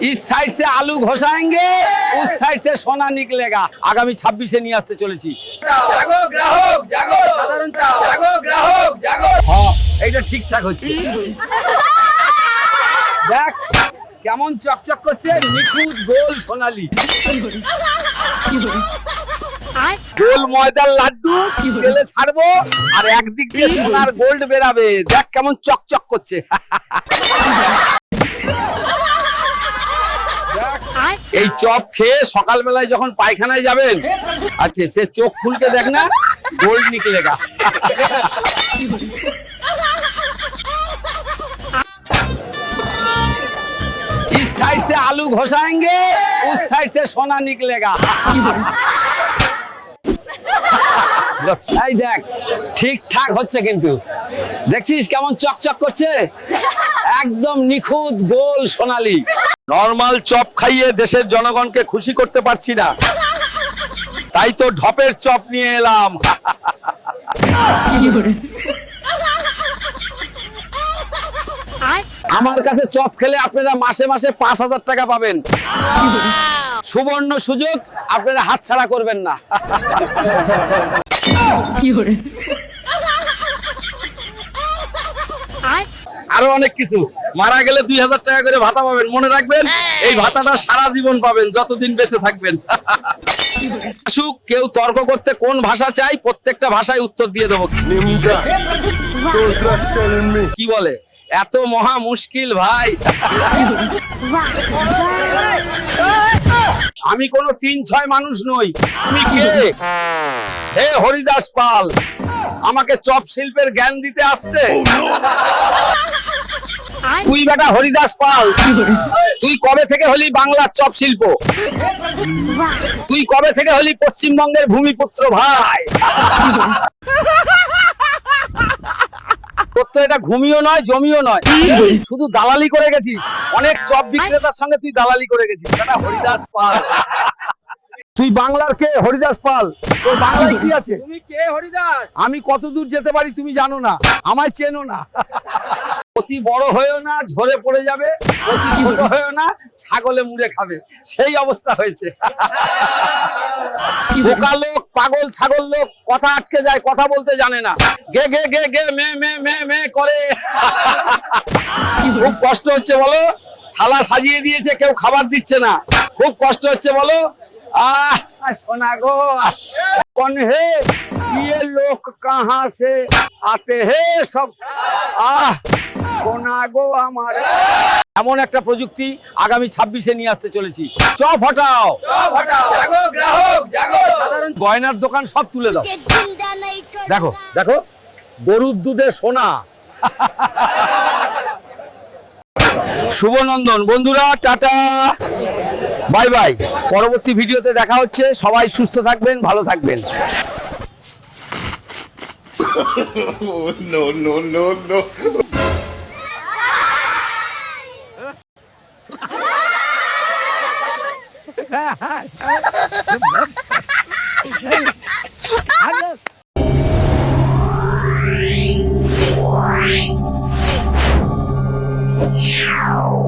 इस साइड से आलू घोषाएंगे उस साइड से सोना निकलेगा আগামী ছাব্বিশে নিয়ে আসতে চলেছি জাগো গ্রাহক জাগো সাধারণ জাগো গ্রাহক জাগো হ্যাঁ এইটা ঠিকঠাক হচ্ছে দেখ কেমন চকচক করছে নিখুঁত গোল সোনালি গোল ময়দার লাড্ডু তেলে ছাড়বো আর একদিক দিয়ে সোনার গোল্ড বেরাবে দেখ কেমন চকচক করছে এই চপ খেয়ে সকালবেলায় যখন পায়খানায় যাবেন আচ্ছা সে চোখ খুলকে দেখ না গোল্ড নিকলেগা इस साइड से आलू घोषाएंगे उस साइड से सोना निकलेगा এই দেখ ঠিকঠাক হচ্ছে কিন্তু দেখছিস কেমন চকচক করছে একদম নিখুঁত গোল সোনালি নর্মাল চপ খাইয়ে দেশের জনগণকে খুশি করতে পারছি না। তাই তো ঢপের চপ নিয়ে এলাম। আমার কাছে চপ খেলে আপনারা মাসে মাসে পাঁচ হাজার টাকা পাবেন। সুবর্ণ সুযোগ, আপনারা হাতছাড়া করবেন না। আরও অনেক কিছু। মারা গেলে দুই হাজার টাকা করে ভাতা পাবেন মনে রাখবেন? এই। ভাতাটা সারা জীবন পাবেন যতদিন বেঁচে থাকবেন। আসুক কেউ তর্ক করতে কোন ভাষা চাই প্রত্যেকটা ভাষায় উত্তর দিয়ে দেবো. কি বলে? এত মহা মুশকিল ভাই। আমি কোনো তিন ছয় মানুষ নই তুমি কে? হে হরিদাস পাল আমাকে চপ শিল্পের জ্ঞান দিতে আসছে? তুই বেটা হরিদাস পাল। তুই কবে থেকে হলি বাংলার চপ শিল্প? তুই কবে থেকে হলি পশ্চিমবঙ্গের ভূমিপুত্র ভাই? তোর তো এটা ঘুমিও নয় জমিও নয়। শুধু দালালি করে গেছিস। অনেক চপ বিক্রেতার সঙ্গে তুই দালালি করে গেছিস। এটা হরিদাস পাল। তুই বাংলার কে? হরিদাস পাল। তোর বাংলায় কি আছে? তুমি কে হরিদাস? আমি কত দূর যেতে পারি তুমি জানো না। আমায় চেনো না। অতি বড় হয়েও না ঝরে পড়ে যাবে অতি ছোট হয়েও না ছাগলে মুড়ে খাবে সেই অবস্থা হয়েছে বোকা লোক পাগল ছাগল লোক কথা আটকে যায় কথা বলতে জানে না গে গে গে গে মে মে মে মে করে খুব কষ্ট হচ্ছে বলো থালা সাজিয়ে দিয়েছে কেউ খাবার দিচ্ছে না খুব কষ্ট হচ্ছে বলো আহ সোনা গো कौन है ये लोग कहाँ से आते हैं सब আহ সোনা গো আমার। এমন একটা প্রযুক্তি আগামী ছাব্বিশে নিয়ে আসতে চলেছি। চপ হটাও। সব হটাও জাগো গ্রাহক জাগো। সাধারণ গয়নার দোকান সব তুলে দাও। দেখো দেখো গরুর দুধে সোনা। শুভনন্দন বন্ধুরা টাটা। Bye bye. পরবর্তী ভিডিওতে দেখা হচ্ছে। সবাই সুস্থ থাকবেন ভালো থাকবেন। Oh, no, no, no, Meow.